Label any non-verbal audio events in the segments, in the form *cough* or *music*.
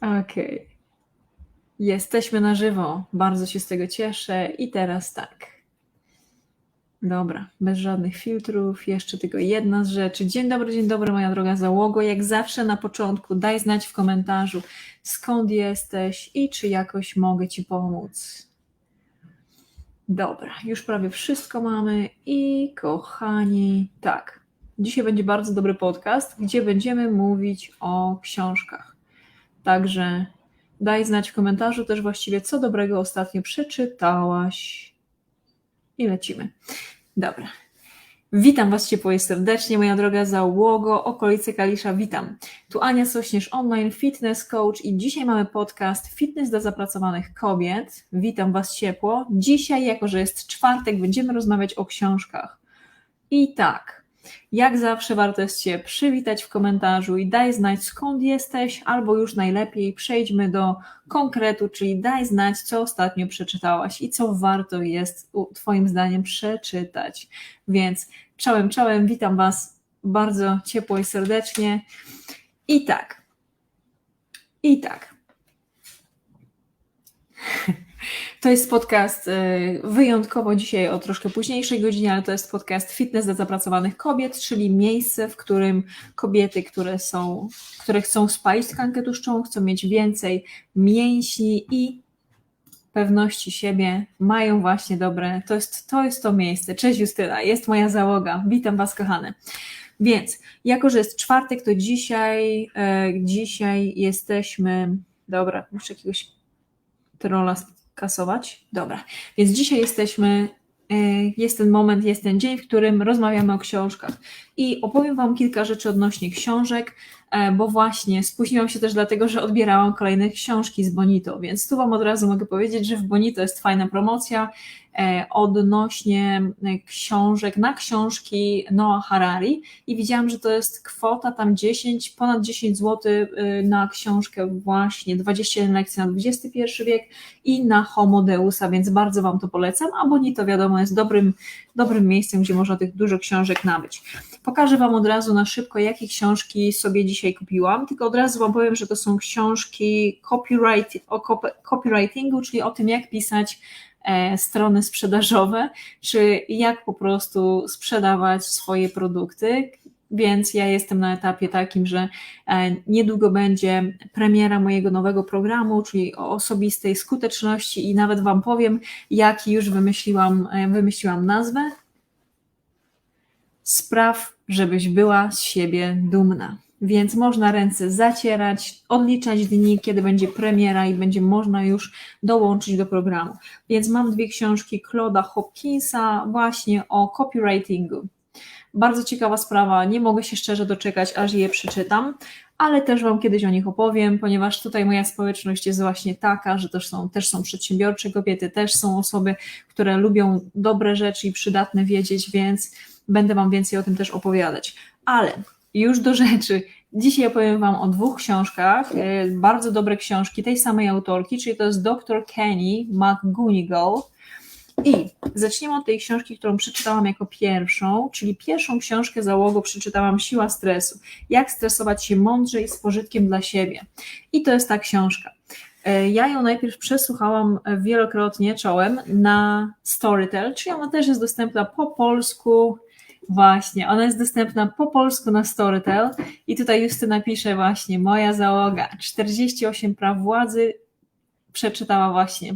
Okej. Jesteśmy na żywo. Bardzo się z tego cieszę. I teraz tak. Dobra, bez żadnych filtrów. Jeszcze tylko jedna z rzeczy. Dzień dobry, dzień dobry, moja droga załogo. Jak zawsze na początku, daj znać w komentarzu, skąd jesteś i czy jakoś mogę Ci pomóc. Dobra, już prawie wszystko mamy. I kochani, tak. Dzisiaj będzie bardzo dobry podcast, gdzie będziemy mówić o książkach. Także daj znać w komentarzu też właściwie, co dobrego ostatnio przeczytałaś. I lecimy. Dobra. Witam Was ciepło i serdecznie, moja droga załogo, okolice Kalisza, witam. Tu Ania Sośnierz, online fitness coach i dzisiaj mamy podcast Fitness dla zapracowanych kobiet. Witam Was ciepło. Dzisiaj, jako że jest czwartek, będziemy rozmawiać o książkach. I tak, jak zawsze warto jest Cię przywitać w komentarzu i daj znać skąd jesteś, albo już najlepiej przejdźmy do konkretu, czyli daj znać, co ostatnio przeczytałaś i co warto jest Twoim zdaniem przeczytać. Więc czołem, czołem, witam Was bardzo ciepło i serdecznie. I tak, i tak. *laughs* To jest podcast y, wyjątkowo dzisiaj o troszkę późniejszej godzinie, ale to jest podcast Fitness dla zapracowanych kobiet, czyli miejsce, w którym kobiety, które są, które chcą spalić tkankę tłuszczową, chcą mieć więcej mięśni i pewności siebie, mają właśnie dobre, to jest to, jest to miejsce. Cześć Justyna, jest moja załoga. Witam Was kochane. Więc, jako że jest czwartek, to dzisiaj, e, dzisiaj jesteśmy, dobra, muszę jakiegoś trolla kasować. Dobra, więc dzisiaj jesteśmy, e, jest ten moment, jest ten dzień, w którym rozmawiamy o książkach. I opowiem Wam kilka rzeczy odnośnie książek, e, bo właśnie spóźniłam się też dlatego, że odbierałam kolejne książki z Bonito, więc tu Wam od razu mogę powiedzieć, że w Bonito jest fajna promocja odnośnie książek, na książki Noah Harari i widziałam, że to jest kwota tam 10, ponad 10 zł na książkę właśnie 21 lekcji na XXI wiek i na Homo Deusa, więc bardzo Wam to polecam, a Bonito wiadomo jest dobrym, dobrym miejscem, gdzie można tych dużo książek nabyć. Pokażę Wam od razu na szybko, jakie książki sobie dzisiaj kupiłam, tylko od razu Wam powiem, że to są książki copyright, o copywritingu, czyli o tym, jak pisać e, strony sprzedażowe, czy jak po prostu sprzedawać swoje produkty. Więc ja jestem na etapie takim, że e, niedługo będzie premiera mojego nowego programu, czyli o osobistej skuteczności i nawet Wam powiem, jaki już wymyśliłam, e, wymyśliłam nazwę. Spraw, żebyś była z siebie dumna. Więc można ręce zacierać, odliczać dni, kiedy będzie premiera i będzie można już dołączyć do programu. Więc mam dwie książki Claude'a Hopkinsa właśnie o copywritingu. Bardzo ciekawa sprawa, nie mogę się szczerze doczekać, aż je przeczytam, ale też Wam kiedyś o nich opowiem, ponieważ tutaj moja społeczność jest właśnie taka, że też są, też są przedsiębiorcze kobiety, też są osoby, które lubią dobre rzeczy i przydatne wiedzieć, więc będę Wam więcej o tym też opowiadać. Ale już do rzeczy. Dzisiaj opowiem Wam o dwóch książkach, e, bardzo dobre książki tej samej autorki, czyli to jest dr Kenny McGunigal. I zaczniemy od tej książki, którą przeczytałam jako pierwszą, czyli pierwszą książkę załogu przeczytałam Siła stresu. Jak stresować się mądrze i z pożytkiem dla siebie. I to jest ta książka. E, ja ją najpierw przesłuchałam wielokrotnie czołem na Storytel, czyli ona też jest dostępna po polsku, Właśnie, ona jest dostępna po polsku na Storytel i tutaj Justyna pisze właśnie, moja załoga, 48 praw władzy przeczytała właśnie.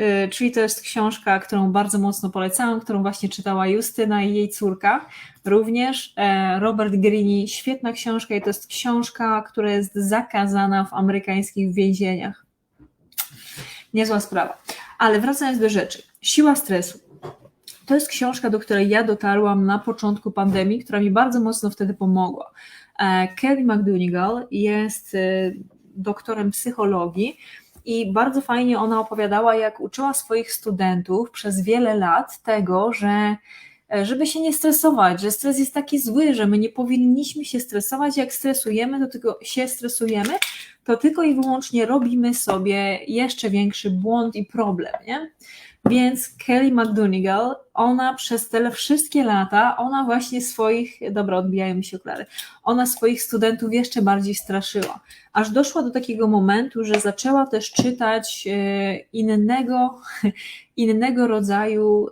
Y, czyli to jest książka, którą bardzo mocno polecałam, którą właśnie czytała Justyna i jej córka. Również e, Robert Greene, świetna książka i to jest książka, która jest zakazana w amerykańskich więzieniach. Niezła sprawa. Ale wracając do rzeczy. Siła stresu. To jest książka, do której ja dotarłam na początku pandemii, która mi bardzo mocno wtedy pomogła. E, Kelly McDougall jest e, doktorem psychologii i bardzo fajnie ona opowiadała, jak uczyła swoich studentów przez wiele lat tego, że e, żeby się nie stresować, że stres jest taki zły, że my nie powinniśmy się stresować, jak stresujemy, to tylko się stresujemy, to tylko i wyłącznie robimy sobie jeszcze większy błąd i problem, nie? Więc Kelly McDougall, ona przez te wszystkie lata, ona właśnie swoich, dobra, odbijają mi się okulary, ona swoich studentów jeszcze bardziej straszyła. Aż doszła do takiego momentu, że zaczęła też czytać e, innego, *laughs* innego rodzaju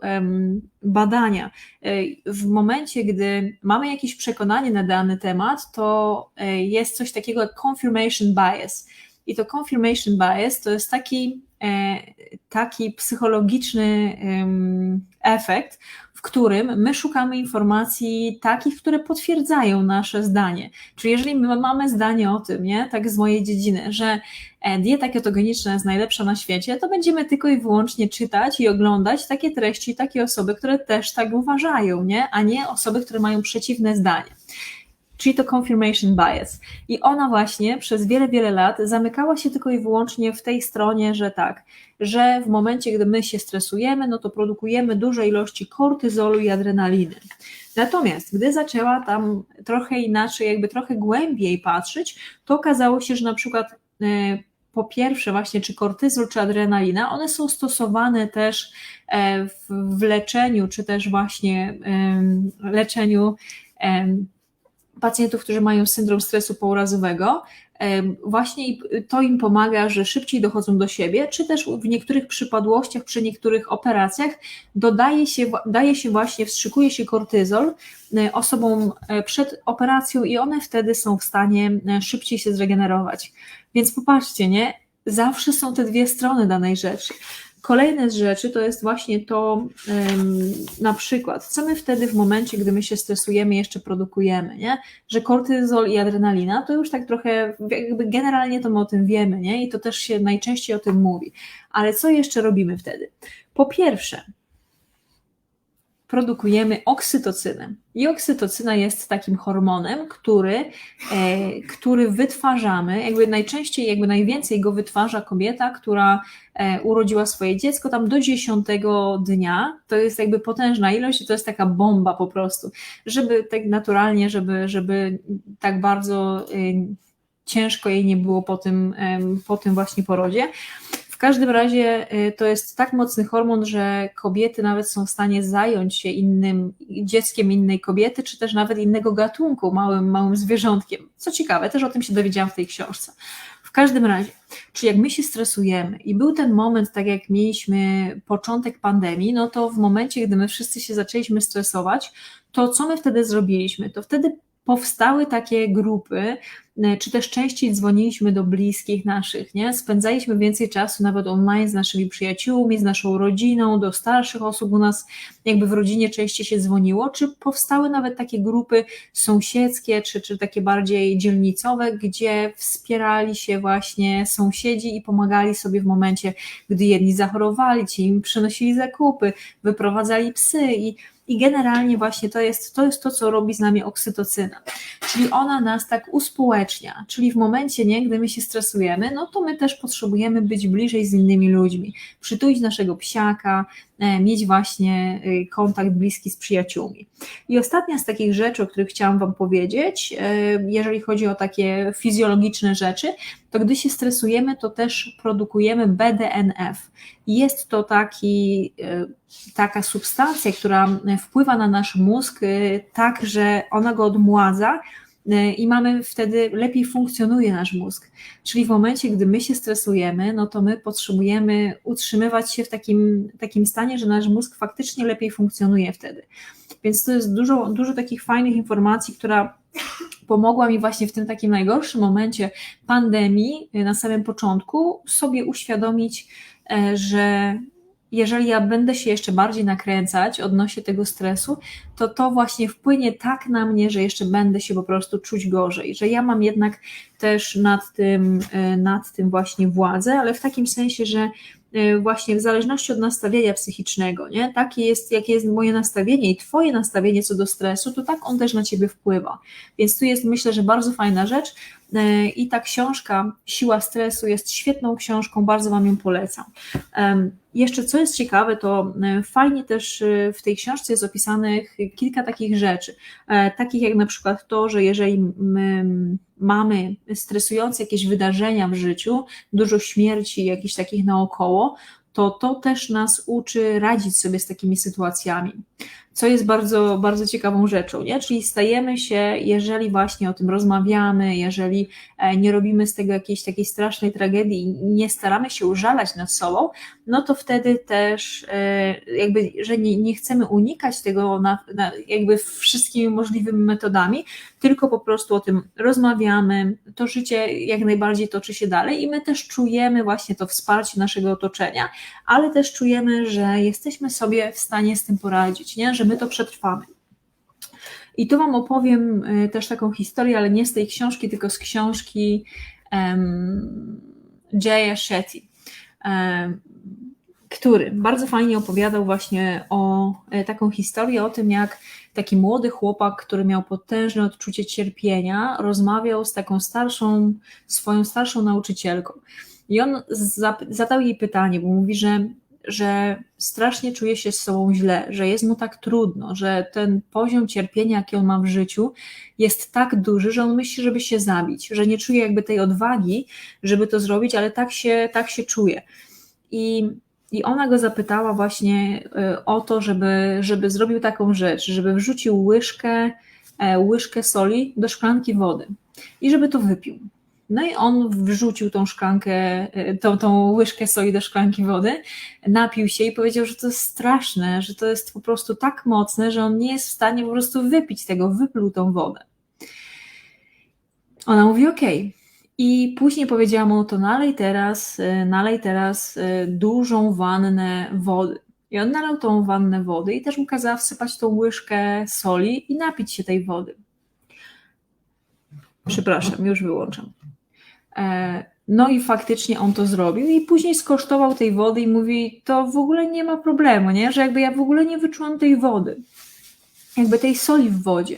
badania. E, w momencie, gdy mamy jakieś przekonanie na dany temat, to e, jest coś takiego jak confirmation bias. I to confirmation bias to jest taki taki psychologiczny efekt, w którym my szukamy informacji takich, które potwierdzają nasze zdanie. Czyli jeżeli my mamy zdanie o tym, nie, tak z mojej dziedziny, że e, dieta ketogeniczna jest najlepsza na świecie, to będziemy tylko i wyłącznie czytać i oglądać takie treści, takie osoby, które też tak uważają, nie, a nie osoby, które mają przeciwne zdanie czyli to confirmation bias. I ona właśnie przez wiele, wiele lat zamykała się tylko i wyłącznie w tej stronie, że tak, że w momencie, gdy my się stresujemy, no to produkujemy duże ilości kortyzolu i adrenaliny. Natomiast gdy zaczęła tam trochę inaczej, jakby trochę głębiej patrzeć, to okazało się, że na przykład e, po pierwsze właśnie czy kortyzol, czy adrenalina, one są stosowane też e, w leczeniu, czy też właśnie leczeniu pacjentów, którzy mają syndrom stresu pourazowego, właśnie to im pomaga, że szybciej dochodzą do siebie, czy też w niektórych przypadłościach, przy niektórych operacjach dodaje się, daje się właśnie, wstrzykuje się kortyzol e, osobom e, przed operacją i one wtedy są w stanie e, szybciej się zregenerować. Więc popatrzcie, nie? Zawsze są te dwie strony danej rzeczy. Kolejne z rzeczy to jest właśnie to, na przykład, co my wtedy w momencie, gdy my się stresujemy, jeszcze produkujemy, nie? Że kortyzol i adrenalina to już tak trochę, jakby generalnie to my o tym wiemy, nie? I to też się najczęściej o tym mówi. Ale co jeszcze robimy wtedy? Po pierwsze, produkujemy oksytocynę. I oksytocyna jest takim hormonem, który, e, który wytwarzamy, jakby najczęściej, jakby najwięcej go wytwarza kobieta, która e, urodziła swoje dziecko tam do dziesiątego dnia. To jest jakby potężna ilość i to jest taka bomba po prostu, żeby tak naturalnie, żeby, żeby tak bardzo e, ciężko jej nie było po tym, po tym właśnie porodzie. Każdym razie y, to jest tak mocny hormon, że kobiety nawet są w stanie zająć się innym dzieckiem innej kobiety, czy też nawet innego gatunku, małym, małym zwierzątkiem. Co ciekawe, też o tym się dowiedziałam w tej książce. W każdym razie, czy jak my się stresujemy i był ten moment, tak jak mieliśmy początek pandemii, no to w momencie, gdy my wszyscy się zaczęliśmy stresować, to co my wtedy zrobiliśmy? To wtedy powstały takie grupy, e, czy też częściej dzwoniliśmy do bliskich naszych, nie? Spędzaliśmy więcej czasu nawet online z naszymi przyjaciółmi, z naszą rodziną, do starszych osób u nas jakby w rodzinie częściej się dzwoniło, czy powstały nawet takie grupy sąsiedzkie, czy, czy takie bardziej dzielnicowe, gdzie wspierali się właśnie sąsiedzi i pomagali sobie w momencie, gdy jedni zachorowali, ci im przynosili zakupy, wyprowadzali psy i i generalnie właśnie to jest, to jest to, co robi z nami oksytocyna. Czyli ona nas tak uspołecznia, czyli w momencie, nie, gdy my się stresujemy, no to my też potrzebujemy być bliżej z innymi ludźmi, przytulić naszego psiaka, mieć właśnie e, kontakt bliski z przyjaciółmi. I ostatnia z takich rzeczy, o których chciałam Wam powiedzieć, e, jeżeli chodzi o takie fizjologiczne rzeczy, to gdy się stresujemy, to też produkujemy BDNF. Jest to taki, taka substancja, która wpływa na nasz mózg tak, że ona go odmładza, E, i mamy wtedy lepiej funkcjonuje nasz mózg. Czyli w momencie, gdy my się stresujemy, no to my potrzebujemy utrzymywać się w takim, takim stanie, że nasz mózg faktycznie lepiej funkcjonuje wtedy. Więc to jest dużo, dużo takich fajnych informacji, która pomogła mi właśnie w tym takim najgorszym momencie pandemii, na samym początku, sobie uświadomić, e, że jeżeli ja będę się jeszcze bardziej nakręcać odnośnie tego stresu, to to właśnie wpłynie tak na mnie, że jeszcze będę się po prostu czuć gorzej, że ja mam jednak też nad tym, e, nad tym właśnie władzę, ale w takim sensie, że e, właśnie w zależności od nastawienia psychicznego, nie? Takie jest, jakie jest moje nastawienie i twoje nastawienie co do stresu, to tak on też na ciebie wpływa. Więc tu jest myślę, że bardzo fajna rzecz i ta książka Siła stresu jest świetną książką, bardzo wam ją polecam. Jeszcze co jest ciekawe, to e, fajnie też e, w tej książce jest opisanych kilka takich rzeczy, e, takich jak na przykład to, że jeżeli mamy stresujące jakieś wydarzenia w życiu, dużo śmierci jakichś takich naokoło, to to też nas uczy radzić sobie z takimi sytuacjami co jest bardzo, bardzo ciekawą rzeczą, nie? Czyli stajemy się, jeżeli właśnie o tym rozmawiamy, jeżeli e, nie robimy z tego jakiejś takiej strasznej tragedii nie staramy się użalać nad sobą, no to wtedy też e, jakby, że nie, nie chcemy unikać tego na, na jakby wszystkimi możliwymi metodami, tylko po prostu o tym rozmawiamy, to życie jak najbardziej toczy się dalej i my też czujemy właśnie to wsparcie naszego otoczenia, ale też czujemy, że jesteśmy sobie w stanie z tym poradzić, nie? że my to przetrwamy. I tu Wam opowiem e, też taką historię, ale nie z tej książki, tylko z książki um, Jaya Shetty, który bardzo fajnie opowiadał właśnie o e, taką historię, o tym jak taki młody chłopak, który miał potężne odczucie cierpienia, rozmawiał z taką starszą, swoją starszą nauczycielką. I on zadał jej pytanie, bo mówi, że, że strasznie czuje się z sobą źle, że jest mu tak trudno, że ten poziom cierpienia, jaki on ma w życiu, jest tak duży, że on myśli, żeby się zabić, że nie czuje jakby tej odwagi, żeby to zrobić, ale tak się, tak się czuje. I i ona go zapytała właśnie e, o to, żeby, żeby zrobił taką rzecz, żeby wrzucił łyżkę, e, łyżkę soli do szklanki wody i żeby to wypił. No i on wrzucił tą szklankę, e, tą, tą łyżkę soli do szklanki wody, napił się i powiedział, że to jest straszne, że to jest po prostu tak mocne, że on nie jest w stanie po prostu wypić tego, wypluł tą wodę. Ona mówi: OK, i później powiedziała mu to nalej teraz, y, nalej teraz y, dużą wannę wody. I on nalał tą wannę wody i też mu kazała wsypać tą łyżkę soli i napić się tej wody. Przepraszam, już wyłączam. E, no i faktycznie on to zrobił i później skosztował tej wody i mówi, to w ogóle nie ma problemu, nie? że jakby ja w ogóle nie wyczułam tej wody, jakby tej soli w wodzie.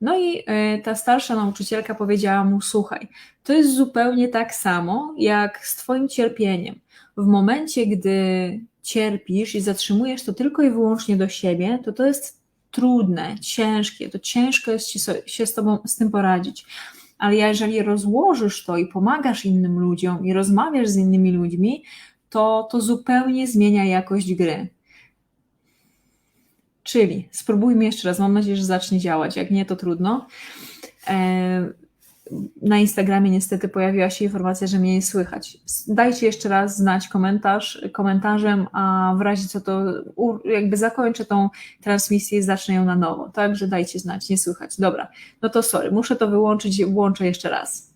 No i e, ta starsza nauczycielka powiedziała mu: Słuchaj, to jest zupełnie tak samo jak z Twoim cierpieniem. W momencie, gdy cierpisz i zatrzymujesz to tylko i wyłącznie do siebie, to to jest trudne, ciężkie, to ciężko jest ci się z Tobą z tym poradzić. Ale jeżeli rozłożysz to i pomagasz innym ludziom i rozmawiasz z innymi ludźmi, to to zupełnie zmienia jakość gry. Czyli spróbujmy jeszcze raz, mam nadzieję, że zacznie działać. Jak nie, to trudno. Na Instagramie niestety pojawiła się informacja, że mnie nie słychać. Dajcie jeszcze raz znać komentarz, komentarzem, a w razie co to jakby zakończę tą transmisję i zacznę ją na nowo. Także dajcie znać, nie słychać. Dobra, no to sorry, muszę to wyłączyć, włączę jeszcze raz.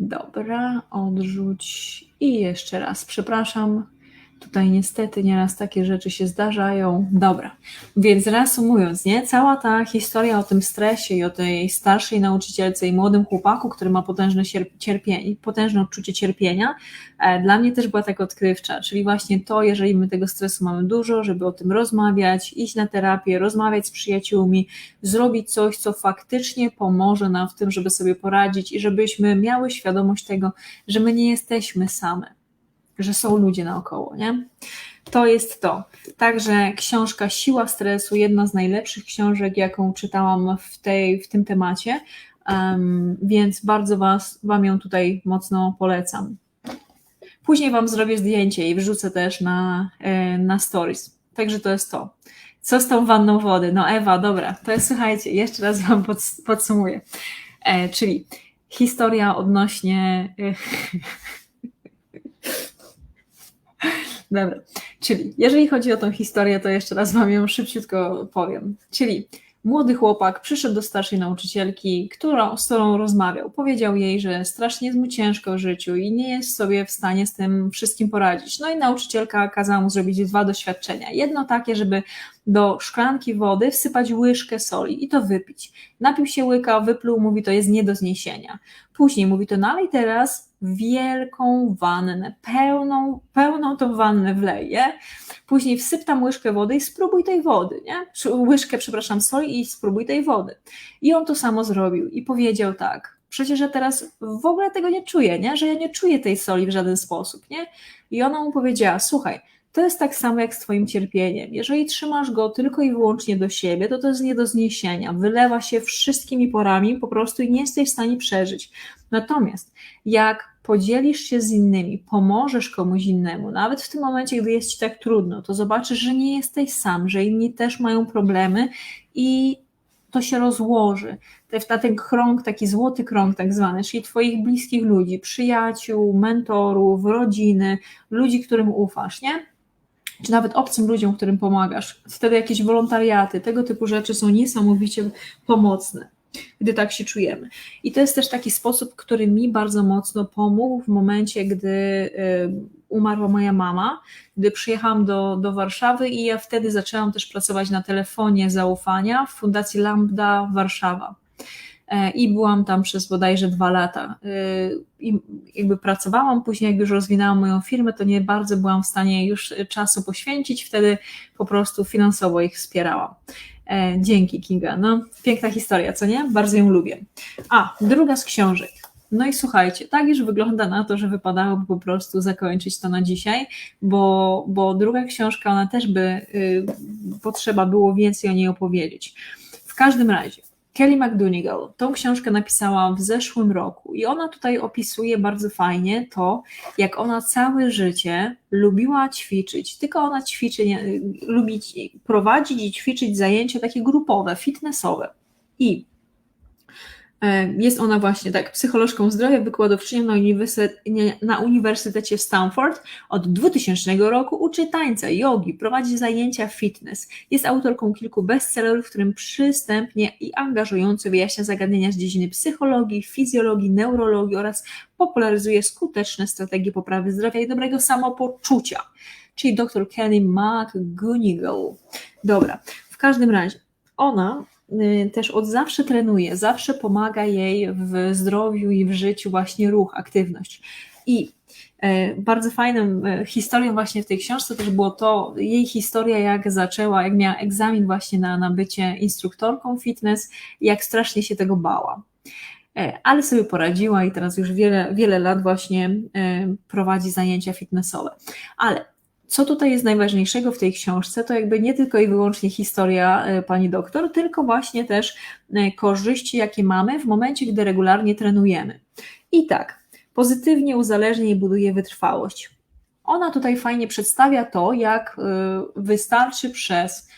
Dobra, odrzuć i jeszcze raz. Przepraszam. Tutaj niestety nieraz takie rzeczy się zdarzają. Dobra, więc reasumując, nie? Cała ta historia o tym stresie i o tej starszej nauczycielce i młodym chłopaku, który ma potężne cierpienie, potężne odczucie cierpienia, e, dla mnie też była tak odkrywcza, czyli właśnie to, jeżeli my tego stresu mamy dużo, żeby o tym rozmawiać, iść na terapię, rozmawiać z przyjaciółmi, zrobić coś, co faktycznie pomoże nam w tym, żeby sobie poradzić i żebyśmy miały świadomość tego, że my nie jesteśmy same że są ludzie naokoło, nie? To jest to. Także książka Siła stresu, jedna z najlepszych książek, jaką czytałam w, tej, w tym temacie, um, więc bardzo was, Wam ją tutaj mocno polecam. Później Wam zrobię zdjęcie i wrzucę też na, e, na stories. Także to jest to. Co z tą wanną wody? No Ewa, dobra, to jest, słuchajcie, jeszcze raz Wam podsumuję. E, czyli historia odnośnie... *laughs* Dobra, czyli jeżeli chodzi o tą historię, to jeszcze raz Wam ją szybciutko powiem. Czyli młody chłopak przyszedł do starszej nauczycielki, którą, z którą rozmawiał. Powiedział jej, że strasznie mu ciężko w życiu i nie jest sobie w stanie z tym wszystkim poradzić. No i nauczycielka kazała mu zrobić dwa doświadczenia. Jedno takie, żeby do szklanki wody wsypać łyżkę soli i to wypić. Napił się łyka, wypluł, mówi to jest nie do zniesienia. Później mówi to nalej teraz wielką wannę, pełną, pełną tą wannę wleje. Później wsyp tam łyżkę wody i spróbuj tej wody, nie? Łyżkę, przepraszam, soli i spróbuj tej wody. I on to samo zrobił i powiedział tak, przecież ja teraz w ogóle tego nie czuję, nie? Że ja nie czuję tej soli w żaden sposób, nie? I ona mu powiedziała, słuchaj, to jest tak samo jak z Twoim cierpieniem. Jeżeli trzymasz go tylko i wyłącznie do siebie, to to jest nie do zniesienia. Wylewa się wszystkimi porami po prostu i nie jesteś w stanie przeżyć. Natomiast jak podzielisz się z innymi, pomożesz komuś innemu, nawet w tym momencie, gdy jest Ci tak trudno, to zobaczysz, że nie jesteś sam, że inni też mają problemy i to się rozłoży. Na ten krąg, taki złoty krąg tak zwany, czyli Twoich bliskich ludzi, przyjaciół, mentorów, rodziny, ludzi, którym ufasz, nie? Czy nawet obcym ludziom, którym pomagasz. Wtedy jakieś wolontariaty, tego typu rzeczy są niesamowicie pomocne gdy tak się czujemy. I to jest też taki sposób, który mi bardzo mocno pomógł w momencie, gdy y, umarła moja mama, gdy przyjechałam do, do Warszawy i ja wtedy zaczęłam też pracować na telefonie zaufania w Fundacji Lambda Warszawa. E, I byłam tam przez bodajże dwa lata. Y, I jakby pracowałam, później jak już rozwinęłam moją firmę, to nie bardzo byłam w stanie już czasu poświęcić, wtedy po prostu finansowo ich wspierałam. E, dzięki, Kinga. No, piękna historia, co nie? Bardzo ją lubię. A, druga z książek. No i słuchajcie, tak już wygląda na to, że wypadałoby po prostu zakończyć to na dzisiaj, bo, bo druga książka, ona też by y, potrzeba było więcej o niej opowiedzieć. W każdym razie, Kelly McDougall tą książkę napisała w zeszłym roku i ona tutaj opisuje bardzo fajnie to, jak ona całe życie lubiła ćwiczyć, tylko ona ćwiczy, lubi prowadzić i ćwiczyć zajęcia takie grupowe, fitnessowe. I jest ona właśnie tak psycholożką zdrowia, wykładowczynią na, na Uniwersytecie w Stanford. Od 2000 roku uczy tańca, jogi, prowadzi zajęcia fitness. Jest autorką kilku bestsellerów, w którym przystępnie i angażująco wyjaśnia zagadnienia z dziedziny psychologii, fizjologii, neurologii oraz popularyzuje skuteczne strategie poprawy zdrowia i dobrego samopoczucia. Czyli dr Kelly McGonigal. Dobra, w każdym razie ona też od zawsze trenuje, zawsze pomaga jej w zdrowiu i w życiu właśnie ruch, aktywność. I y, bardzo fajną y, historią właśnie w tej książce też było to, jej historia jak zaczęła, jak miała egzamin właśnie na, na bycie instruktorką fitness, jak strasznie się tego bała. Ale sobie poradziła i teraz już wiele, wiele lat właśnie prowadzi zajęcia fitnessowe. Ale co tutaj jest najważniejszego w tej książce, to jakby nie tylko i wyłącznie historia e, pani doktor, tylko właśnie też e, korzyści, jakie mamy w momencie, gdy regularnie trenujemy. I tak, pozytywnie uzależnia i buduje wytrwałość. Ona tutaj fajnie przedstawia to, jak e, wystarczy przez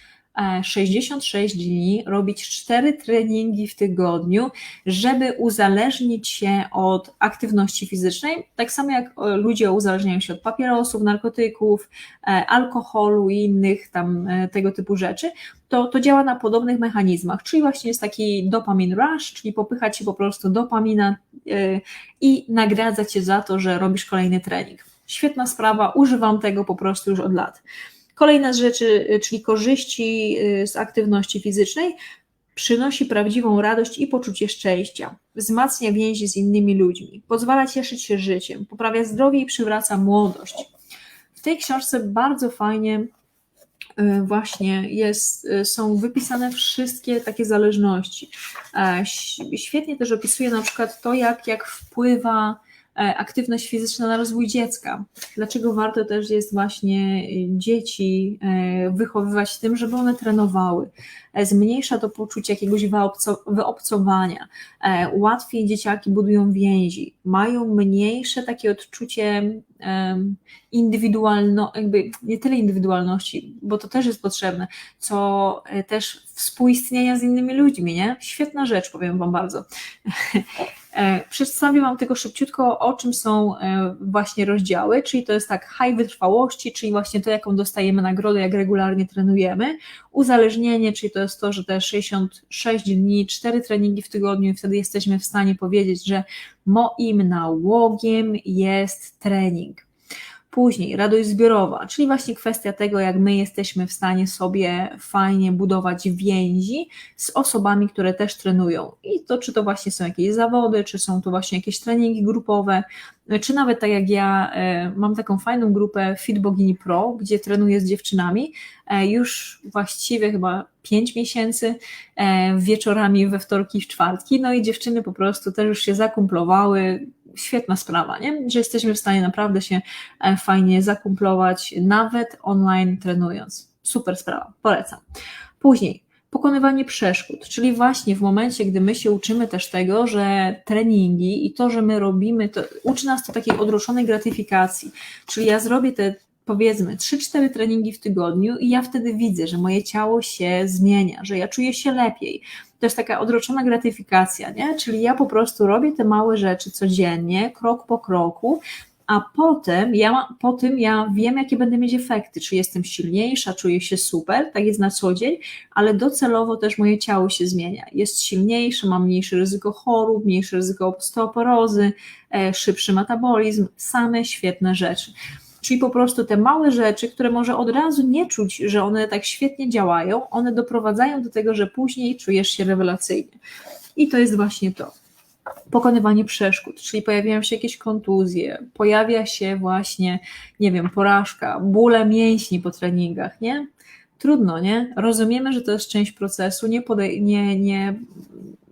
66 dni, robić 4 treningi w tygodniu, żeby uzależnić się od aktywności fizycznej, tak samo jak e, ludzie uzależniają się od papierosów, narkotyków, e, alkoholu i innych tam e, tego typu rzeczy, to, to działa na podobnych mechanizmach, czyli właśnie jest taki dopamin rush, czyli popychać się po prostu dopamina i nagradzać cię za to, że robisz kolejny trening. Świetna sprawa, używam tego po prostu już od lat. Kolejna z rzeczy, y, czyli korzyści y, z aktywności fizycznej, przynosi prawdziwą radość i poczucie szczęścia, wzmacnia więzi z innymi ludźmi, pozwala cieszyć się życiem, poprawia zdrowie i przywraca młodość. W tej książce bardzo fajnie y, właśnie jest, są wypisane wszystkie takie zależności. E, świetnie też opisuje na przykład to, jak, jak wpływa aktywność fizyczna na rozwój dziecka. Dlaczego warto też jest właśnie dzieci e, wychowywać tym, żeby one trenowały. E, zmniejsza to poczucie jakiegoś wyobcowania. Łatwiej dzieciaki budują więzi, mają mniejsze takie odczucie indywidualno, jakby nie tyle indywidualności, bo to też jest potrzebne, co też współistnienia z innymi ludźmi, nie? Świetna rzecz, powiem Wam bardzo. *laughs* E, przedstawię Wam tylko szybciutko, o czym są e, właśnie rozdziały, czyli to jest tak high wytrwałości, czyli właśnie to, jaką dostajemy nagrodę, jak regularnie trenujemy, uzależnienie, czyli to jest to, że te 66 dni, 4 treningi w tygodniu i wtedy jesteśmy w stanie powiedzieć, że moim nałogiem jest trening. Później radość zbiorowa, czyli właśnie kwestia tego, jak my jesteśmy w stanie sobie fajnie budować więzi z osobami, które też trenują. I to, czy to właśnie są jakieś zawody, czy są to właśnie jakieś treningi grupowe, czy nawet tak jak ja e, mam taką fajną grupę Fit Bogini Pro, gdzie trenuję z dziewczynami e, już właściwie chyba 5 miesięcy e, wieczorami we wtorki i w czwartki, no i dziewczyny po prostu też już się zakumplowały, świetna sprawa, nie? że jesteśmy w stanie naprawdę się fajnie zakumplować, nawet online trenując. Super sprawa, polecam. Później, pokonywanie przeszkód, czyli właśnie w momencie, gdy my się uczymy też tego, że treningi i to, że my robimy, to uczy nas to takiej odroczonej gratyfikacji, czyli ja zrobię te powiedzmy 3-4 treningi w tygodniu i ja wtedy widzę, że moje ciało się zmienia, że ja czuję się lepiej. To jest taka odroczona gratyfikacja, nie? Czyli ja po prostu robię te małe rzeczy codziennie, krok po kroku, a potem ja, po tym ja wiem, jakie będę mieć efekty, czy jestem silniejsza, czuję się super, tak jest na co dzień, ale docelowo też moje ciało się zmienia. Jest silniejsze, mam mniejsze ryzyko chorób, mniejsze ryzyko osteoporozy, e, szybszy metabolizm, same świetne rzeczy. Czyli po prostu te małe rzeczy, które może od razu nie czuć, że one tak świetnie działają, one doprowadzają do tego, że później czujesz się rewelacyjnie. I to jest właśnie to pokonywanie przeszkód, czyli pojawiają się jakieś kontuzje, pojawia się właśnie, nie wiem, porażka, bóle mięśni po treningach, nie? Trudno, nie? Rozumiemy, że to jest część procesu, nie, podej- nie, nie,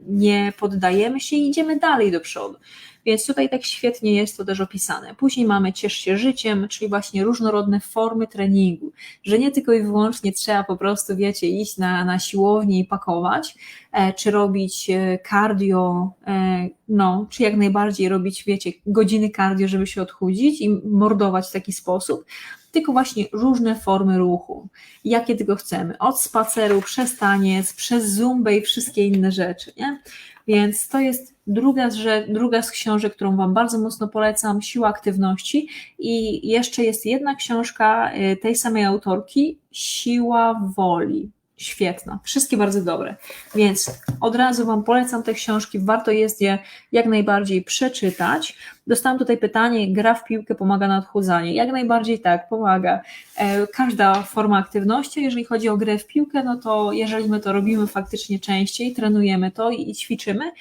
nie poddajemy się i idziemy dalej do przodu. Więc tutaj tak świetnie jest to też opisane. Później mamy ciesz się życiem, czyli właśnie różnorodne formy treningu, że nie tylko i wyłącznie trzeba po prostu, wiecie, iść na, na siłownię i pakować, e, czy robić e, cardio, e, no, czy jak najbardziej robić, wiecie, godziny cardio, żeby się odchudzić i mordować w taki sposób, tylko właśnie różne formy ruchu, jakie tylko chcemy, od spaceru, przez taniec, przez zumbę i wszystkie inne rzeczy, nie? Więc to jest druga z, druga z książek, którą Wam bardzo mocno polecam, Siła Aktywności. I jeszcze jest jedna książka y, tej samej autorki, Siła Woli. Świetna, wszystkie bardzo dobre. Więc od razu Wam polecam te książki, warto jest je jak najbardziej przeczytać. Dostałam tutaj pytanie, gra w piłkę pomaga na odchudzanie? Jak najbardziej tak, pomaga. E, każda forma aktywności, jeżeli chodzi o grę w piłkę, no to jeżeli my to robimy faktycznie częściej, trenujemy to i ćwiczymy,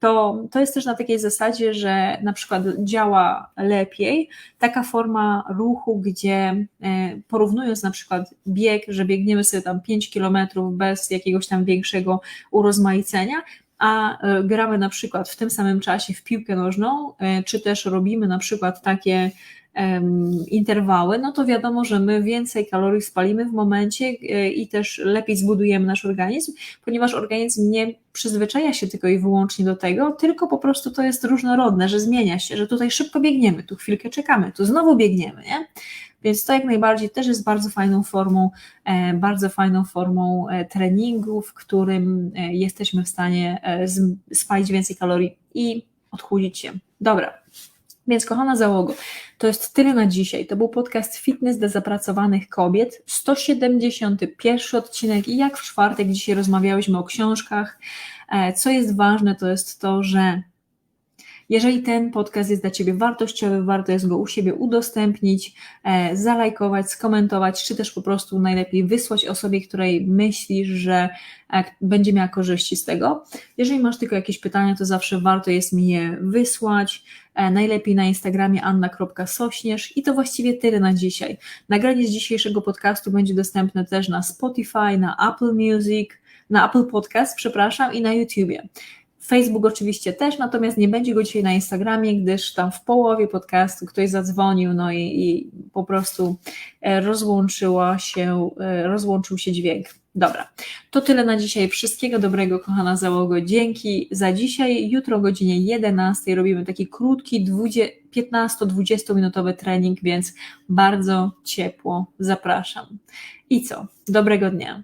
to, to jest też na takiej zasadzie, że na przykład działa lepiej taka forma ruchu, gdzie e, porównując na przykład bieg, że biegniemy sobie tam 5 kilometrów bez jakiegoś tam większego urozmaicenia, a e, gramy na przykład w tym samym czasie w piłkę nożną, e, czy też robimy na przykład takie interwały, no to wiadomo, że my więcej kalorii spalimy w momencie e, i też lepiej zbudujemy nasz organizm, ponieważ organizm nie przyzwyczaja się tylko i wyłącznie do tego, tylko po prostu to jest różnorodne, że zmienia się, że tutaj szybko biegniemy, tu chwilkę czekamy, tu znowu biegniemy, nie? Więc to jak najbardziej też jest bardzo fajną formą, e, bardzo fajną formą e, treningu, w którym jesteśmy w stanie spalić więcej kalorii i odchudzić się. Dobra, więc kochana załogo, to jest tyle na dzisiaj. To był podcast Fitness dla zapracowanych kobiet, 171 odcinek i jak w czwartek dzisiaj rozmawiałyśmy o książkach. E, co jest ważne, to jest to, że jeżeli ten podcast jest dla Ciebie wartościowy, warto jest go u siebie udostępnić, e, zalajkować, skomentować, czy też po prostu najlepiej wysłać osobie, której myślisz, że e, będzie miała korzyści z tego. Jeżeli masz tylko jakieś pytania, to zawsze warto jest mi je wysłać. E, najlepiej na Instagramie anna.sośnierz i to właściwie tyle na dzisiaj. Nagranie z dzisiejszego podcastu będzie dostępne też na Spotify, na Apple Music, na Apple Podcast, przepraszam, i na YouTubie. Facebook oczywiście też, natomiast nie będzie go dzisiaj na Instagramie, gdyż tam w połowie podcastu ktoś zadzwonił, no i, i po prostu e, rozłączyła się, e, rozłączył się dźwięk. Dobra, to tyle na dzisiaj. Wszystkiego dobrego, kochana załogo. Dzięki za dzisiaj. Jutro o godzinie 11 robimy taki krótki 15-20 minutowy trening, więc bardzo ciepło zapraszam. I co? Dobrego dnia.